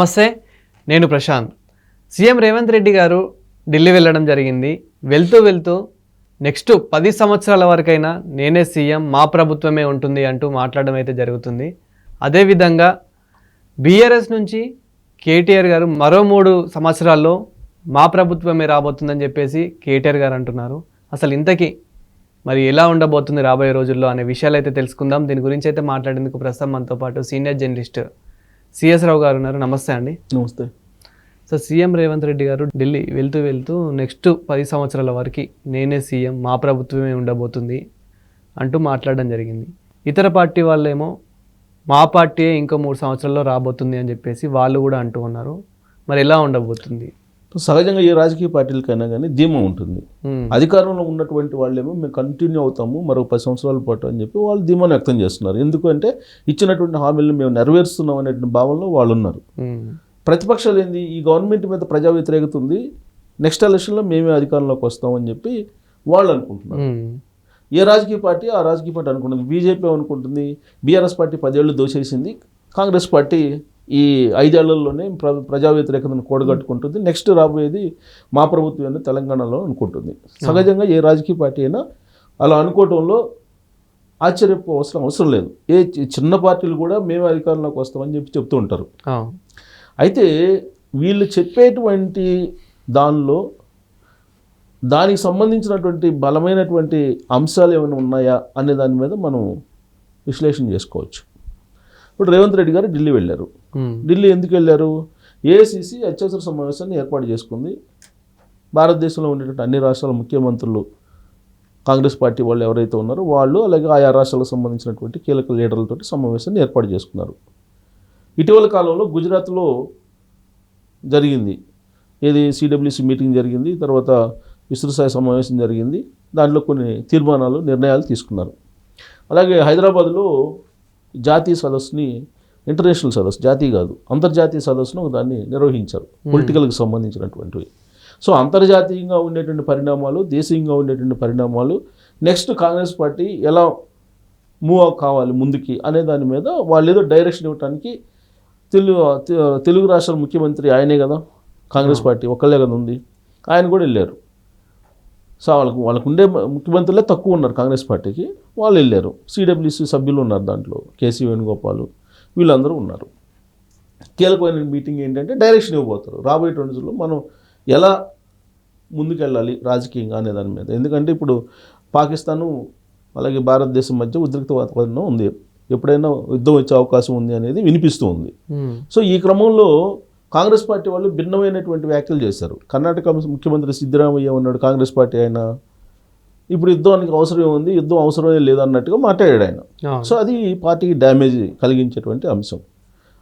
నమస్తే నేను ప్రశాంత్. సీఎం రేవంత్ రెడ్డి గారు ఢిల్లీ వెళ్ళడం జరిగింది. వెళ్తూ వెళ్తూ నెక్స్ట్ పది సంవత్సరాల వరకైనా నేనే సీఎం మా ప్రభుత్వమే ఉంటుంది అంటూ మాట్లాడడం అయితే జరుగుతుంది. అదేవిధంగా బీఆర్ఎస్ నుంచి కేటీఆర్ గారు మరో మూడు సంవత్సరాల్లో మా ప్రభుత్వమే రాబోతుందని చెప్పేసి కేటీఆర్ గారు అంటున్నారు. అసలు ఇంతకీ మరి ఎలా ఉండబోతుంది రాబోయే రోజుల్లో అనే విషయాలు అయితే తెలుసుకుందాం. దీని గురించి అయితే మాట్లాడేందుకు ప్రస్తుతం మనతో పాటు సీనియర్ జర్నలిస్ట్ సిఎస్ రావు గారు ఉన్నారు. నమస్తే అండి. నమస్తే. సో సీఎం రేవంత్ రెడ్డి గారు ఢిల్లీ వెళ్తూ వెళ్తూ నెక్స్ట్ పది సంవత్సరాల వరకు నేనే సీఎం మా ప్రభుత్వమే ఉండబోతుంది అంటూ మాట్లాడడం జరిగింది. ఇతర పార్టీ వాళ్ళేమో మా పార్టీయే ఇంకో మూడు సంవత్సరాల్లో రాబోతుంది అని చెప్పేసి వాళ్ళు కూడా అంటూ ఉన్నారు. మరి ఎలా ఉండబోతుంది? సహజంగా ఏ రాజకీయ పార్టీలకైనా కానీ ధీమా ఉంటుంది. అధికారంలో ఉన్నటువంటి వాళ్ళేమో మేము కంటిన్యూ అవుతాము మరో పది సంవత్సరాల పాటు అని చెప్పి వాళ్ళు ధీమాను వ్యక్తం చేస్తున్నారు. ఎందుకంటే ఇచ్చినటువంటి హామీలను మేము నెరవేరుస్తున్నాం అనేటువంటి భావనలో వాళ్ళు ఉన్నారు ప్రతిపక్షాలు ఏంది? ఈ గవర్నమెంట్ మీద ప్రజా వ్యతిరేకత ఉంది నెక్స్ట్ ఎలక్షన్లో మేమే అధికారంలోకి వస్తామని చెప్పి వాళ్ళు అనుకుంటున్నారు. ఏ రాజకీయ పార్టీ ఆ రాజకీయ పార్టీ అనుకుంటుంది? బీజేపీ అనుకుంటుంది. బీఆర్ఎస్ పార్టీ పదేళ్ళు దోచేసింది కాంగ్రెస్ పార్టీ ఈ ఐదేళ్ళలోనే ప్ర ప్రజా వ్యతిరేకతను కూడగట్టుకుంటుంది. నెక్స్ట్ రాబోయేది మా ప్రభుత్వం తెలంగాణలో అనుకుంటుంది. సహజంగా ఏ రాజకీయ పార్టీ అయినా అలా అనుకోవటంలో ఆశ్చర్యపో అవసరం అవసరం లేదు. ఏ చిన్న పార్టీలు కూడా మేము అధికారంలోకి వస్తామని చెప్పి చెప్తూ ఉంటారు. అయితే వీళ్ళు చెప్పేటువంటి దానిలో దానికి సంబంధించినటువంటి బలమైనటువంటి అంశాలు ఏమైనా ఉన్నాయా అనే దాని మీద మనం విశ్లేషణ చేసుకోవచ్చు. ఇప్పుడు రేవంత్ రెడ్డి గారు ఢిల్లీ వెళ్ళారు. ఢిల్లీ ఎందుకు వెళ్ళారు? ఏఐసిసి అత్యవసర సమావేశాన్ని ఏర్పాటు చేసుకుంది. భారతదేశంలో ఉండేటువంటి అన్ని రాష్ట్రాల ముఖ్యమంత్రులు కాంగ్రెస్ పార్టీ వాళ్ళు ఎవరైతే ఉన్నారో వాళ్ళు అలాగే ఆయా రాష్ట్రాలకు సంబంధించినటువంటి కీలక లీడర్లతో సమావేశాన్ని ఏర్పాటు చేసుకున్నారు. ఇటీవల కాలంలో గుజరాత్లో జరిగింది. ఏది? సిడబ్ల్యూసి మీటింగ్ జరిగింది. తర్వాత విస్తృతస్థాయి సమావేశం జరిగింది. దాంట్లో కొన్ని తీర్మానాలు నిర్ణయాలు తీసుకున్నారు. అలాగే హైదరాబాద్లో జాతీయ సదస్సుని ఇంటర్నేషనల్ సదస్సు జాతీయ కాదు అంతర్జాతీయ సదస్సును దాన్ని నిర్వహించారు పొలిటికల్కి సంబంధించినటువంటివి. సో అంతర్జాతీయంగా ఉండేటువంటి పరిణామాలు దేశీయంగా ఉండేటువంటి పరిణామాలు నెక్స్ట్ కాంగ్రెస్ పార్టీ ఎలా మూవ్ కావాలి ముందుకి అనే దాని మీద వాళ్ళు ఏదో డైరెక్షన్ ఇవ్వడానికి తెలుగు తెలుగు రాష్ట్రాల ముఖ్యమంత్రి ఆయనే కదా కాంగ్రెస్ పార్టీ ఒక్కళ్ళే కదా ఉంది ఆయన కూడా వెళ్ళారు. సో వాళ్ళకు వాళ్ళకు ఉండే ముఖ్యమంత్రులే తక్కువ ఉన్నారు కాంగ్రెస్ పార్టీకి. వాళ్ళు వెళ్ళారు. సిడబ్ల్యూసి సభ్యులు ఉన్నారు దాంట్లో. కేసీ వేణుగోపాల్ వీళ్ళందరూ ఉన్నారు. కీలకమైన మీటింగ్ ఏంటంటే డైరెక్షన్ ఇవ్వబోతారు. రాబోయే రోజుల్లో మనం ఎలా ముందుకెళ్ళాలి రాజకీయంగా అనే దాని మీద. ఎందుకంటే ఇప్పుడు పాకిస్తాను అలాగే భారతదేశం మధ్య ఉద్రిక్త వాతావరణం ఉంది. ఎప్పుడైనా యుద్ధం వచ్చే అవకాశం ఉంది అనేది వినిపిస్తూ ఉంది. సో ఈ క్రమంలో కాంగ్రెస్ పార్టీ వాళ్ళు భిన్నమైనటువంటి వ్యాఖ్యలు చేశారు. కర్ణాటక ముఖ్యమంత్రి సిద్ధరామయ్య ఉన్నాడు కాంగ్రెస్ పార్టీ ఆయన. ఇప్పుడు యుద్ధానికి అవసరం ఉంది యుద్ధం అవసరమే లేదన్నట్టుగా మాట్లాడాడు ఆయన. సో అది పార్టీకి డ్యామేజ్ కలిగించేటువంటి అంశం.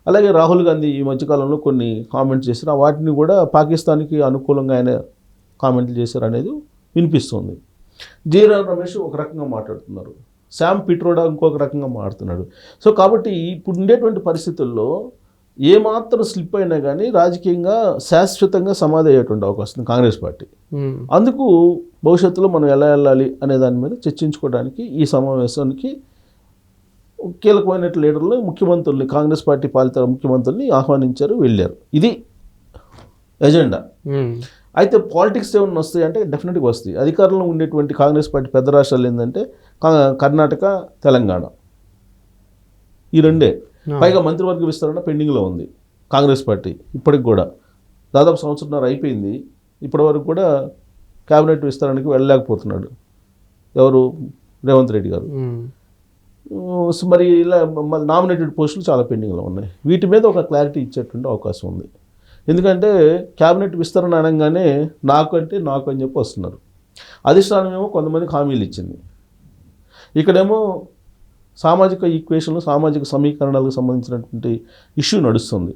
అలాగే రాహుల్ గాంధీ ఈ మధ్యకాలంలో కొన్ని కామెంట్స్ ఆ వాటిని కూడా పాకిస్తాన్కి అనుకూలంగా ఆయన కామెంట్లు చేశారు అనేది వినిపిస్తుంది. జయరాం రమేష్ ఒక రకంగా మాట్లాడుతున్నారు. శామ్ పిట్రోడా ఇంకొక రకంగా మాట్లాడుతున్నాడు. సో కాబట్టి ఇప్పుడు ఉండేటువంటి పరిస్థితుల్లో ఏమాత్రం స్లిప్ అయినా కానీ రాజకీయంగా శాశ్వతంగా సమాధి అయ్యేటువంటి అవకాశం కాంగ్రెస్ పార్టీ. అందుకు భవిష్యత్తులో మనం ఎలా వెళ్ళాలి అనే దాని మీద చర్చించుకోవడానికి ఈ సమావేశానికి కీలకమైన లీడర్లు ముఖ్యమంత్రుల్ని కాంగ్రెస్ పార్టీ పాలిత ముఖ్యమంత్రుల్ని ఆహ్వానించారు వెళ్ళారు. ఇది ఎజెండా. అయితే పాలిటిక్స్ ఏమైనా వస్తాయి అంటే డెఫినెట్గా వస్తాయి. అధికారంలో ఉండేటువంటి కాంగ్రెస్ పార్టీ పెద్ద రాష్ట్రాలు ఏంటంటే కర్ణాటక తెలంగాణ. ఈ రెండే. పైగా మంత్రివర్గ విస్తరణ పెండింగ్లో ఉంది కాంగ్రెస్ పార్టీ ఇప్పటికి కూడా. దాదాపు సంవత్సరంన్నర అయిపోయింది ఇప్పటి వరకు కూడా కేబినెట్ విస్తరణకి వెళ్ళలేకపోతున్నాడు. ఎవరు? రేవంత్ రెడ్డి గారు. మరి ఇలా నామినేటెడ్ పోస్టులు చాలా పెండింగ్లో ఉన్నాయి. వీటి మీద ఒక క్లారిటీ ఇచ్చేటువంటి అవకాశం ఉంది. ఎందుకంటే క్యాబినెట్ విస్తరణ అనగానే నాకు అంటే నాకు అని చెప్పి వస్తున్నారు. అధిష్టానం ఏమో కొంతమందికి హామీలు ఇచ్చింది. ఇక్కడేమో సామాజిక ఈక్వేషన్లు సామాజిక సమీకరణాలకు సంబంధించినటువంటి ఇష్యూ నడుస్తుంది.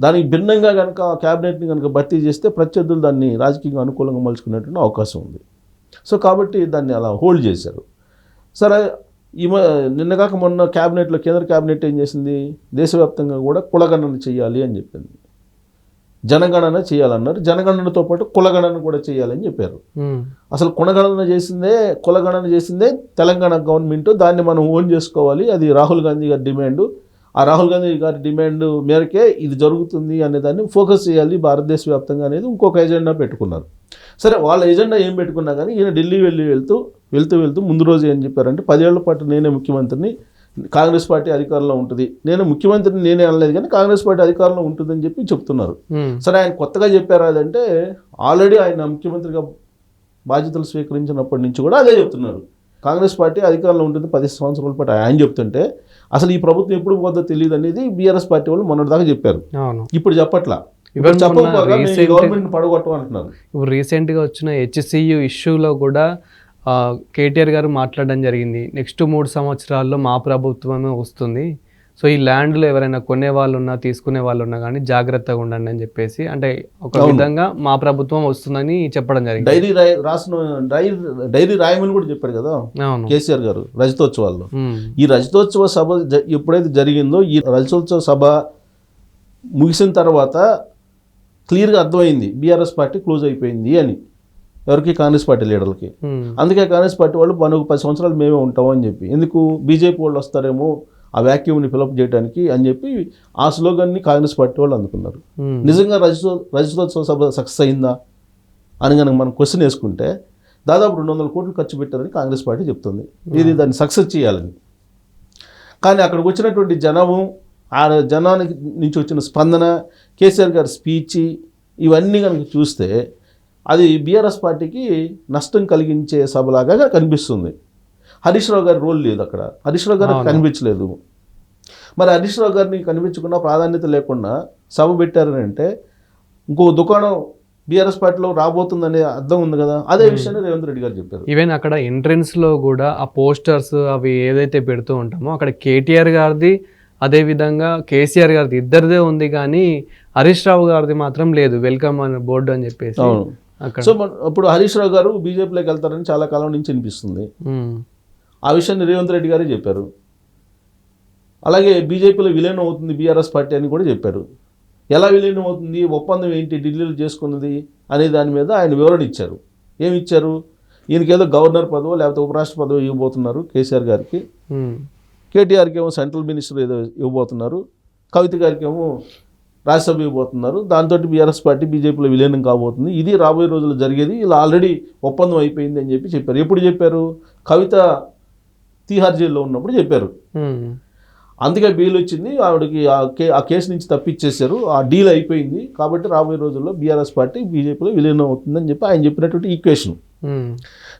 దానికి భిన్నంగా కనుక క్యాబినెట్ని కనుక భర్తీ చేస్తే ప్రత్యర్థులు దాన్ని రాజకీయంగా అనుకూలంగా మలుచుకునేటువంటి అవకాశం ఉంది. సో కాబట్టి దాన్ని అలా హోల్డ్ చేశారు. సరే ఈ మ- నిన్నగాక మొన్న క్యాబినెట్లో కేంద్ర క్యాబినెట్ ఏం చేసింది? దేశవ్యాప్తంగా కూడా కులగణన చేయాలి అని చెప్పింది. జనగణన చేయాలన్నారు. జనగణనతో పాటు కులగణన కూడా చేయాలని చెప్పారు. అసలు కులగణన చేసిందే కులగణన చేసిందే తెలంగాణ గవర్నమెంట్. దాన్ని మనం ఓన్ చేసుకోవాలి. అది రాహుల్ గాంధీ గారి డిమాండ్. ఆ రాహుల్ గాంధీ గారి డిమాండ్ మేరకే ఇది జరుగుతుంది అనే దాన్ని ఫోకస్ చేయాలి భారతదేశ వ్యాప్తంగా అనేది ఇంకొక ఎజెండా పెట్టుకున్నారు. సరే వాళ్ళ ఎజెండా ఏం పెట్టుకున్నా కానీ ఈయన ఢిల్లీ వెళ్ళి వెళ్తూ వెళ్తూ వెళ్తూ ముందు రోజు ఏం చెప్పారంటే పదేళ్ళ పాటు నేనే ముఖ్యమంత్రిని కాంగ్రెస్ పార్టీ అధికారంలో ఉంటుంది. నేను ముఖ్యమంత్రిని నేనే అనలేదు కానీ కాంగ్రెస్ పార్టీ అధికారంలో ఉంటుందని చెప్పి చెప్తున్నారు. సరే ఆయన కొత్తగా చెప్పారు అదంటే ఆల్రెడీ ఆయన ముఖ్యమంత్రిగా బాధ్యతలు స్వీకరించినప్పటి నుంచి కూడా అదే చెప్తున్నారు. కాంగ్రెస్ పార్టీ అధికారంలో ఉంటుంది పది సంవత్సరాల పాటు. ఆయన చెప్తుంటే అసలు ఈ ప్రభుత్వం ఎప్పుడు పోద్దో తెలియదు అనేది బీఆర్ఎస్ పార్టీ వాళ్ళు మొన్నటిదాకా చెప్పారు. ఇప్పుడు చెప్పట్లా. ఇప్పుడు గవర్నమెంట్ పడగొట్టమంటున్నారు. ఇప్పుడు రీసెంట్గా వచ్చిన హెచ్సియు ఇష్యూలో కూడా కేటీఆర్ గారు మాట్లాడడం జరిగింది. నెక్స్ట్ మూడు సంవత్సరాల్లో మా ప్రభుత్వమే వస్తుంది. సో ఈ ల్యాండ్లో ఎవరైనా కొనే వాళ్ళు ఉన్నా తీసుకునే వాళ్ళు ఉన్నా కానీ జాగ్రత్తగా ఉండండి అని చెప్పేసి అంటే ఒక. విధంగా మా ప్రభుత్వం వస్తుందని చెప్పడం జరిగింది. డైరీ రాసిన డైరీ డైరీ రాయమని కూడా చెప్పారు కదా కేసీఆర్ గారు రజతోత్సవాల్లో. ఈ రజతోత్సవ సభ ఎప్పుడైతే జరిగిందో ఈ రజతోత్సవ సభ ముగిసిన తర్వాత క్లియర్గా అర్థమైంది. బీఆర్ఎస్ పార్టీ క్లోజ్ అయిపోయింది అని. ఎవరికి? కాంగ్రెస్ పార్టీ లీడర్లకి. అందుకే కాంగ్రెస్ పార్టీ వాళ్ళు మనకు పది సంవత్సరాలు మేమే ఉంటాం అని చెప్పి. ఎందుకు? బీజేపీ వాళ్ళు వస్తారేమో ఆ వ్యాక్యూమ్ని ఫిలప్ చేయడానికి అని చెప్పి ఆ స్లోగన్ని కాంగ్రెస్ పార్టీ వాళ్ళు అందుకున్నారు. నిజంగా రజతో రజతోత్సవ సభ సక్సెస్ అయిందా? అని కనుక మనం క్వశ్చన్ వేసుకుంటే దాదాపు రెండు వందల కోట్లు ఖర్చు పెట్టారని కాంగ్రెస్ పార్టీ చెప్తుంది. ఇది దాన్ని సక్సెస్ చేయాలని. కానీ అక్కడికి వచ్చినటువంటి జనము ఆ జనానికి నుంచి వచ్చిన స్పందన కేసీఆర్ గారి స్పీచ్ ఇవన్నీ కనుక చూస్తే అది బీఆర్ఎస్ పార్టీకి నష్టం కలిగించే సభలాగా కనిపిస్తుంది. హరీష్ రావు గారి రోల్ లేదు అక్కడ. హరీష్ రావు గారు అవును. కనిపించలేదు. మరి హరీష్ రావు గారిని కనిపించకుండా ప్రాధాన్యత లేకుండా సభ పెట్టారని అంటే ఇంకో దుకాణం బీఆర్ఎస్ పార్టీలో రాబోతుందనే అర్థం ఉంది కదా. అదే విషయాన్ని రేవంత్ రెడ్డి గారు చెప్పారు. ఈవెన్ అక్కడ ఎంట్రన్స్లో కూడా ఆ పోస్టర్స్ అవి ఏదైతే పెడుతూ ఉంటామో అక్కడ కేటీఆర్ గారిది అదే విధంగా కేసీఆర్ గారిది ఇద్దరిదే ఉంది కానీ హరీష్ రావు గారిది మాత్రం లేదు. వెల్కమ్ అని బోర్డు అని చెప్పేసి సో అప్పుడు హరీష్ రావు గారు బీజేపీలోకి వెళ్తారని చాలా కాలం నుంచి అనిపిస్తుంది. ఆ విషయాన్ని రేవంత్ రెడ్డి గారే చెప్పారు. అలాగే బీజేపీలో విలీనం అవుతుంది బీఆర్ఎస్ పార్టీ అని కూడా చెప్పారు. ఎలా విలీనం అవుతుంది ఒప్పందం ఏంటి ఢిల్లీలో చేసుకున్నది అనే దాని మీద ఆయన వివరణ ఇచ్చారు. ఏమి ఇచ్చారు? ఈయనకి ఏదో గవర్నర్ పదవో లేకపోతే ఉపరాష్ట్ర పదవి ఇవ్వబోతున్నారు కేసీఆర్ గారికి. కేటీఆర్కి ఏమో సెంట్రల్ మినిస్టర్ ఏదో ఇవ్వబోతున్నారు. కవిత గారికి ఏమో రాజ్యసభ ఇవ్వబోతున్నారు దాంతో బీఆర్ఎస్ పార్టీ బీజేపీలో విలీనం కాబోతుంది. ఇది రాబోయే రోజుల్లో జరిగేది. ఇలా ఆల్రెడీ ఒప్పందం అయిపోయింది అని చెప్పి చెప్పారు. ఎప్పుడు చెప్పారు? కవిత తీహార్ జైల్లో ఉన్నప్పుడు చెప్పారు. అందుకే బెయిల్ వచ్చింది. ఆవిడకి ఆ కే ఆ కేసు నుంచి తప్పించేశారు ఆ డీల్ అయిపోయింది. కాబట్టి రాబోయే రోజుల్లో బీఆర్ఎస్ పార్టీ బీజేపీలో విలీనం అవుతుందని చెప్పి ఆయన చెప్పినటువంటి ఈక్వేషన్.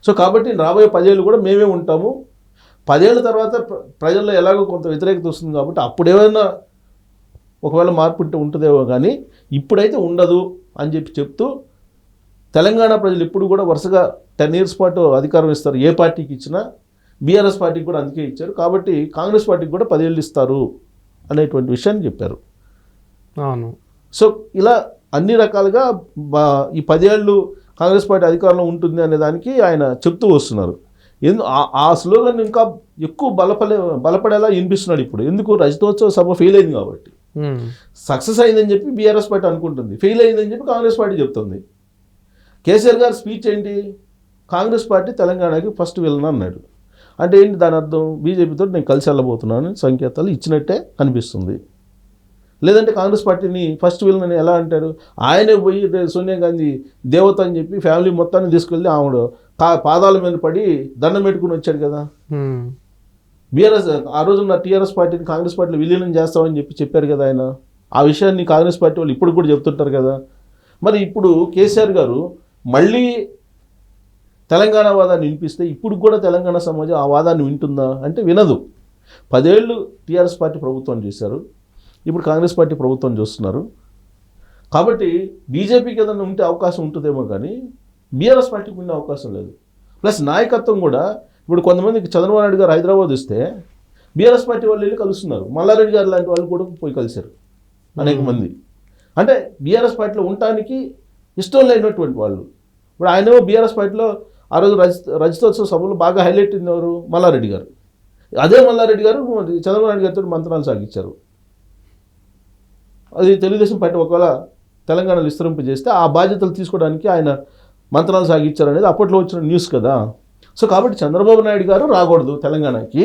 సో కాబట్టి రాబోయే పదేళ్ళు కూడా మేమే ఉంటాము. పదేళ్ళ తర్వాత ప్ర- ప్రజల్లో ఎలాగో కొంత వ్యతిరేకత వస్తుంది కాబట్టి అప్పుడు ఏమైనా ఒకవేళ మార్పు ఉంటే ఉంటుందేమో కానీ ఇప్పుడైతే ఉండదు అని చెప్పి చెప్తూ తెలంగాణ ప్రజలు ఎప్పుడు కూడా వరుసగా టెన్ ఇయర్స్ పాటు అధికారం ఇస్తారు. ఏ పార్టీకి ఇచ్చినా బీఆర్ఎస్ పార్టీకి కూడా అందుకే ఇచ్చారు. కాబట్టి కాంగ్రెస్ పార్టీకి కూడా పదేళ్ళు ఇస్తారు అనేటువంటి విషయాన్ని చెప్పారు. అవును. సో ఇలా అన్ని రకాలుగా ఈ పదేళ్ళు కాంగ్రెస్ పార్టీ అధికారంలో ఉంటుంది అనే దానికి ఆయన చెప్తూ వస్తున్నారు. ఎందు ఆ- స్లోగన్ ఇంకా ఎక్కువ బలపడే బలపడేలా వినిపిస్తున్నాడు ఇప్పుడు. ఎందుకు? రజతోత్సవ సభ ఫెయిల్ అయింది కాబట్టి. సక్సెస్ అయిందని చెప్పి బీఆర్ఎస్ పార్టీ అనుకుంటుంది. ఫెయిల్ అయిందని చెప్పి కాంగ్రెస్ పార్టీ చెప్తుంది. కేసీఆర్ గారి స్పీచ్ ఏంటి? కాంగ్రెస్ పార్టీ తెలంగాణకి ఫస్ట్ వెళ్ళను అన్నాడు. అంటే ఏంటి దాని అర్థం? బీజేపీతో నేను కలిసి వెళ్ళబోతున్నాను అని సంకేతాలు ఇచ్చినట్టే అనిపిస్తుంది. లేదంటే కాంగ్రెస్ పార్టీని ఫస్ట్ వెళ్ళనని ఎలా అంటారు? ఆయనే పోయి సోనియా గాంధీ దేవత అని చెప్పి ఫ్యామిలీ మొత్తాన్ని తీసుకెళ్ళి ఆవిడ పాదాల మీద పడి దండం పెట్టుకుని వచ్చాడు కదా. ఉమ్, బీఆర్ఎస్ ఆ రోజున టీఆర్ఎస్ పార్టీని కాంగ్రెస్ పార్టీలో విలీనం చేస్తామని చెప్పి చెప్పారు కదా ఆయన. ఆ విషయాన్ని కాంగ్రెస్ పార్టీ వాళ్ళు ఇప్పుడు కూడా చెప్తుంటారు కదా. మరి ఇప్పుడు కేసీఆర్ గారు మళ్ళీ తెలంగాణ వాదాన్ని వినిపిస్తే ఇప్పుడు కూడా తెలంగాణ సమాజం ఆ వాదాన్ని వింటుందా అంటే వినదు. పదేళ్ళు టీఆర్ఎస్ పార్టీ ప్రభుత్వం చేశారు. ఇప్పుడు కాంగ్రెస్ పార్టీ ప్రభుత్వం చూస్తున్నారు. కాబట్టి బీజేపీకి ఏదైనా ఉంటే అవకాశం ఉంటుందేమో కానీ బీఆర్ఎస్ పార్టీకి ఉండే అవకాశం లేదు. ప్లస్ నాయకత్వం కూడా ఇప్పుడు కొంతమందికి చంద్రబాబు నాయుడు గారు హైదరాబాద్ వస్తే బీఆర్ఎస్ పార్టీ వాళ్ళు వెళ్ళి కలుస్తున్నారు. మల్లారెడ్డి గారు లాంటి వాళ్ళు కూడా పోయి కలిశారు. అనేక మంది. అంటే బీఆర్ఎస్ పార్టీలో ఉండటానికి ఇష్టం లేనటువంటి వాళ్ళు. ఇప్పుడు ఆయనేమో బీఆర్ఎస్ పార్టీలో ఆ రోజు రజ రజతోత్సవ సభలో బాగా హైలైట్ అయినవారు మల్లారెడ్డి గారు. అదే మల్లారెడ్డి గారు చంద్రబాబు నాయుడు గారితో మంత్రాలు సాగించారు. అది తెలుగుదేశం పార్టీ ఒకవేళ తెలంగాణలో విస్తరింపజేస్తే ఆ బాధ్యతలు తీసుకోవడానికి ఆయన మంత్రాలు సాగించారు అనేది అప్పట్లో వచ్చిన న్యూస్ కదా. సో కాబట్టి చంద్రబాబు నాయుడు గారు రాకూడదు తెలంగాణకి.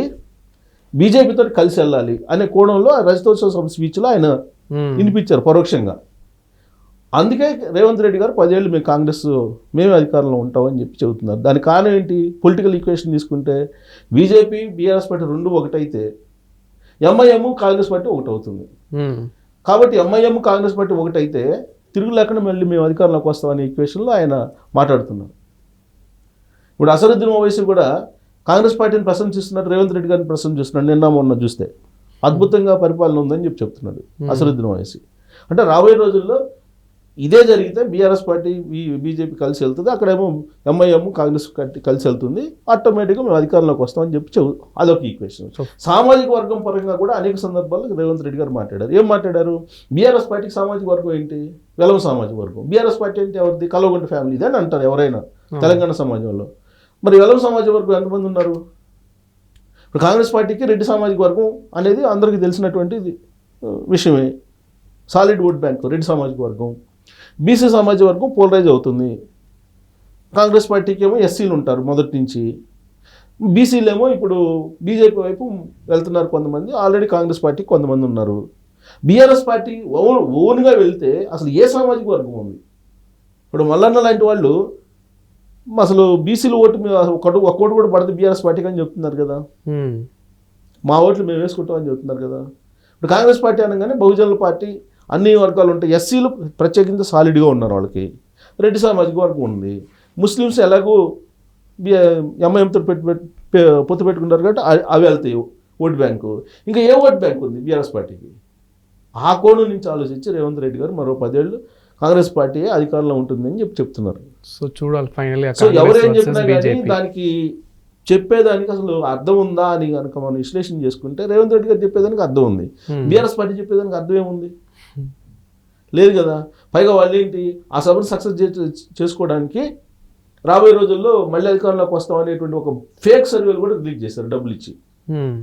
బీజేపీతో కలిసి వెళ్ళాలి అనే కోణంలో రజతోత్సవ స్పీచ్లో ఆయన వినిపించారు పరోక్షంగా. అందుకే రేవంత్ రెడ్డి గారు పదేళ్ళు మేము కాంగ్రెస్ మేమే అధికారంలో ఉంటామని చెప్పి చెబుతున్నారు. దాని కారణం ఏంటి? పొలిటికల్ ఈక్వేషన్ తీసుకుంటే బీజేపీ బీఆర్ఎస్ పార్టీ రెండు ఒకటైతే ఎంఐఎం కాంగ్రెస్ పార్టీ ఒకటి అవుతుంది కాబట్టి ఎంఐఎం కాంగ్రెస్ పార్టీ ఒకటైతే తిరుగు లేకుండా మళ్ళీ మేము అధికారంలోకి వస్తామనే ఈక్వేషన్లో ఆయన మాట్లాడుతున్నారు. ఇప్పుడు అసరుద్దీన్ ఓవైసీ కూడా కాంగ్రెస్ పార్టీని ప్రశంసిస్తున్నారు రేవంత్ రెడ్డి గారిని ప్రశంసిస్తున్నాడు నిన్న మొన్న చూస్తే అద్భుతంగా పరిపాలన ఉందని చెప్పి చెప్తున్నాడు అసరుద్దీన్ ఓవైసీ. అంటే రాబోయే రోజుల్లో ఇదే జరిగితే బీఆర్ఎస్ పార్టీ బీ- బీజేపీ కలిసి వెళ్తుంది అక్కడేమో ఎంఐఎం కాంగ్రెస్ పార్టీ కలిసి వెళ్తుంది ఆటోమేటిక్గా మేము అధికారంలోకి వస్తామని చెప్పి చెబు అదొక ఈక్వేషన్ సామాజిక వర్గం పరంగా కూడా అనేక సందర్భాల్లో రేవంత్ రెడ్డి గారు మాట్లాడారు. ఏం మాట్లాడారు? బీఆర్ఎస్ పార్టీకి సామాజిక వర్గం ఏంటి? వెలమ సామాజిక వర్గం. బీఆర్ఎస్ పార్టీ అంటే ఎవరిది? కలవగుంట ఫ్యామిలీ అని అంటారు ఎవరైనా తెలంగాణ సమాజంలో. మరి వెలమ సామాజిక వర్గం ఎంతమంది ఉన్నారు? ఇప్పుడు కాంగ్రెస్ పార్టీకి రెడ్డి సామాజిక వర్గం అనేది అందరికీ తెలిసినటువంటి విషయమే. సాలిడ్ ఓట్ బ్యాంక్ రెడ్డి సామాజిక వర్గం బీసీ సామాజిక వర్గం పోలరైజ్ అవుతుంది. కాంగ్రెస్ పార్టీకి ఏమో ఎస్సీలు ఉంటారు మొదటి నుంచి. బీసీలేమో ఏమో ఇప్పుడు బీజేపీ వైపు వెళ్తున్నారు కొంతమంది ఆల్రెడీ కాంగ్రెస్ పార్టీ కొంతమంది ఉన్నారు. బీఆర్ఎస్ పార్టీ ఓన్ ఓన్గా వెళ్తే అసలు ఏ సామాజిక వర్గం ఉంది? ఇప్పుడు మల్లన్న లాంటి వాళ్ళు అసలు బీసీలు ఓటు ఒకటి ఒక ఓటు కూడా పడదు బీఆర్ఎస్ పార్టీకి అని చెప్తున్నారు కదా. మా ఓట్లు మేము వేసుకుంటామని చెప్తున్నారు కదా. ఇప్పుడు కాంగ్రెస్ పార్టీ అనగానే బహుజనుల పార్టీ అన్ని వర్గాలు ఉంటాయి ఎస్సీలు ప్రత్యేకించి సాలిడ్గా ఉన్నారు వాళ్ళకి. రెడ్డి సామాజిక వర్గం ఉంది. ముస్లిమ్స్ ఎలాగో ఎంఐఎంతో పెట్టి పొత్తు పెట్టుకుంటారు కాబట్టి అవి వెళ్తాయి ఓట్ బ్యాంకు. ఇంకా ఏ ఓట్ బ్యాంక్ ఉంది బీఆర్ఎస్ పార్టీకి? ఆ కోణం నుంచి ఆలోచించి రేవంత్ రెడ్డి గారు మరో పదేళ్ళు కాంగ్రెస్ పార్టీ అధికారంలో ఉంటుందని చెప్పి చెప్తున్నారు. సో చూడాలి ఫైనల్గా సో ఎవరేం చెప్పినా కానీ దానికి చెప్పేదానికి అసలు అర్థం ఉందా అని కనుక మనం విశ్లేషణ చేసుకుంటే రేవంత్ రెడ్డి గారు చెప్పేదానికి అర్థం ఉంది. Hmm. బీఆర్ఎస్ పార్టీ చెప్పేదానికి అర్థం ఏముంది? లేదు కదా. పైగా వాళ్ళు ఏంటి? ఆ సభను సక్సెస్ చేసుకోవడానికి రాబోయే రోజుల్లో మళ్ళీ అధికారంలోకి వస్తాం అనేటువంటి ఒక ఫేక్ సర్వేలు కూడా రిలీజ్ చేశారు డబ్బులు ఇచ్చి. ఉమ్,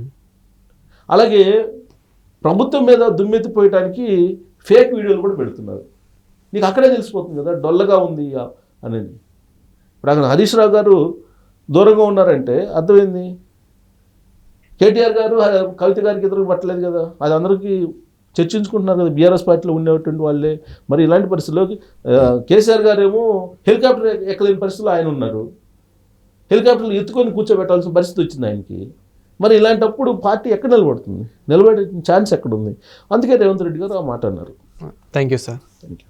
అలాగే ప్రభుత్వం మీద దుమ్మెత్తిపోయటానికి ఫేక్ వీడియోలు కూడా పెడుతున్నారు. నీకు అక్కడే తెలిసిపోతుంది కదా డొల్లగా ఉంది అనేది. ఇప్పుడు అక్కడ హరీష్ రావు గారు దూరంగా ఉన్నారంటే అర్థమైంది. కేటీఆర్ గారు కవిత గారికి ఎదురు పట్టలేదు కదా. అది అందరికీ చర్చించుకుంటున్నారు కదా బీఆర్ఎస్ పార్టీలో ఉండేటువంటి వాళ్ళే. మరి ఇలాంటి పరిస్థితుల్లో కేసీఆర్ గారు ఏమో హెలికాప్టర్ ఎక్క- ఎక్కలేని పరిస్థితుల్లో ఆయన ఉన్నారు. హెలికాప్టర్లు ఎత్తుకొని కూర్చోబెట్టాల్సిన పరిస్థితి వచ్చింది ఆయనకి. మరి ఇలాంటప్పుడు పార్టీ ఎక్కడ నిలబడుతుంది? నిలబడే ఛాన్స్ ఎక్కడ ఉంది అందుకే రేవంత్ రెడ్డి గారు ఆ మాట అన్నారు. Thank you sir. Thank you